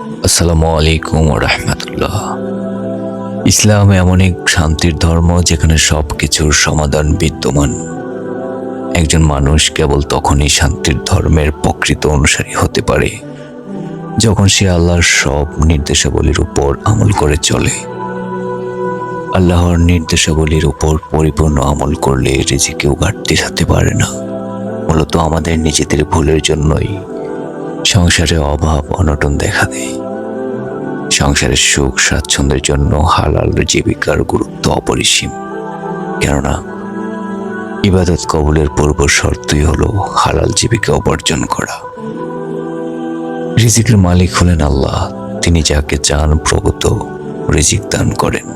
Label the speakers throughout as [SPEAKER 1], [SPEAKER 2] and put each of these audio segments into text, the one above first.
[SPEAKER 1] আসসালামু আলাইকুম রহমতুল্লাহ ইসলাম এমন এক শান্তির ধর্ম যেখানে সব কিছুর সমাধান বিদ্যমান। একজন মানুষ কেবল তখনই শান্তির ধর্মের প্রকৃত অনুসারী হতে পারে, যখন সে আল্লাহর সব নির্দেশাবলীর উপর আমল করে চলে। আল্লাহর নির্দেশাবলীর উপর পরিপূর্ণ আমল করলে রিজিকেও ঘাটতি থাকতে পারে না। মূলত আমাদের নিজেদের ভুলের জন্যই সংসারে অভাব, অনটন দেখা দেয়। সংসারের সুখ, স্বাচ্ছন্দ্যের জন্য হালাল জীবিকার গুরুত্ব অপরিসীম। কেননা, ইবাদত কবুলের পূর্ব শর্তই হলো হালাল জীবিকা উপার্জন করা। রিজিকের মালিক হলেন আল্লাহ। তিনি যাকে চান প্রভূত রিজিক দান করেন।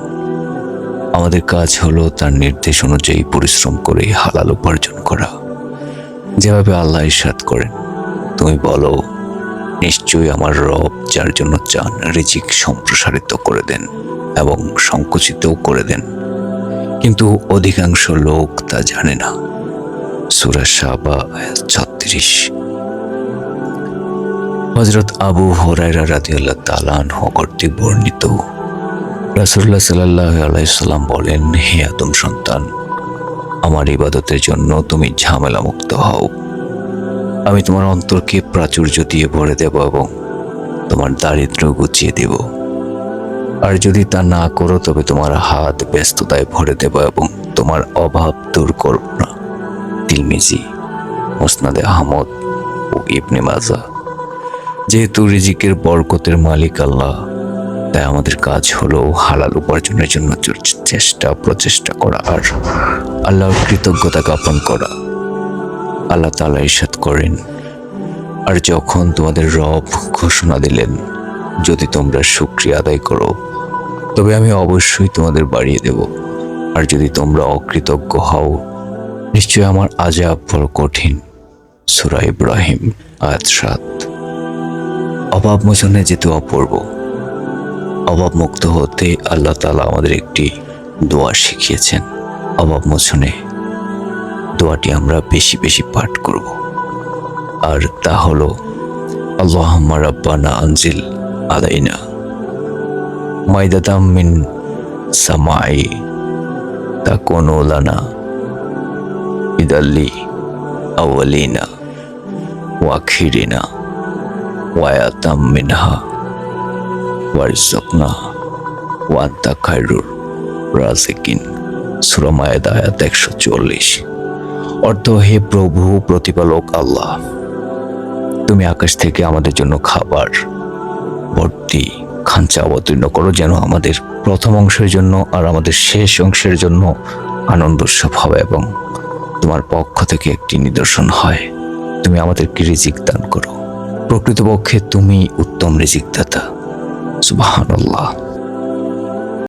[SPEAKER 1] আমাদের কাজ হলো তার নির্দেশ অনুযায়ী পরিশ্রম করে হালাল উপার্জন করা। যেভাবে আল্লাহ ইসাদ করেন, তুমি বলো নিশ্চয়ই আমার রব যার জন্য চান রিজিক সম্প্রসারিত করে দেন এবং সংকুচিতও করে দেন। কিন্তু অধিকাংশ লোক তা জানে না। সুরা সাবা ছত্রিশ। হজরত আবু হরাইরা রাদিয়াল্লাহ তালান কর্তৃক বর্ণিত। রাসুল্লাহ সাল্লাহ আলাইসাল্লাম বলেন, হে আদম সন্তান, আমার ইবাদতের জন্য তুমি ঝামেলা মুক্ত হও। আমি তোমার অন্তরকে প্রাচুর্য দিয়ে ভরে দেব এবং তোমার দারিদ্র গুছিয়ে দেব। আর যদি তা না করো, তবে তোমার হাত ব্যস্ততায় ভরে দেব এবং তোমার অভাব দূর করব না। তিলমিজি, মোসনাদে আহমদ ও ইবনে মাজা। যেহেতু রিজিকের বরকতের মালিক আল্লাহ, তাই আমাদের কাজ হলো হালাল উপার্জনের জন্য চেষ্টা, প্রচেষ্টা করা আর আল্লাহর কৃতজ্ঞতা জ্ঞাপন করা। আল্লাহ তালা ইসাদ করেন। আর যখন তোমাদের রব ঘোষণা দিলেন, যদি তোমরা শুক্রিয়া আদায় করো, তবে আমি অবশ্যই তোমাদের বাড়িয়ে দেব। আর যদি তোমরা অকৃতজ্ঞ হও নিশ্চয় আমার আজাব বড় কঠিন। সুরা ইব্রাহিম, আয়াত সাত। অভাব মোচনে যেতে অপূর্ব। অভাব মুক্ত হতে আল্লাহ তালা আমাদের একটি দোয়া শিখিয়েছেন। অভাব মোচনে দোয়াটি আমরা বেশি বেশি পাঠ করব। আর তা হলো আল্লাহ রাব্বানা আনজিল আলাইনা মাইদাতাম মিন সামাই তাকুনু লানা ইদাল্লি আওয়ালিনা ওয়াখিরিনা ওয়ায়াতাম মিনহা ওয়ারিজকনা ওয়ান্তা খায়রুর রাজিকিন সুরমায়দ আয়াত একশো চল্লিশ অর্থ হে প্রভু, প্রতিপালক আল্লাহ। তুমি আকাশ থেকে আমাদের জন্য খাবার, ভর্তি খাঞ্চা অবতীর্ণ করো যেন আমাদের প্রথম অংশের জন্য আর আমাদের শেষ অংশের জন্য আনন্দ উৎসব হবে এবং তোমার পক্ষ থেকে একটি নিদর্শন হয়। তুমি আমাদেরকে রিজিক দান করো। প্রকৃতপক্ষে তুমি উত্তম রিজিক দাতা সুবাহান আল্লাহ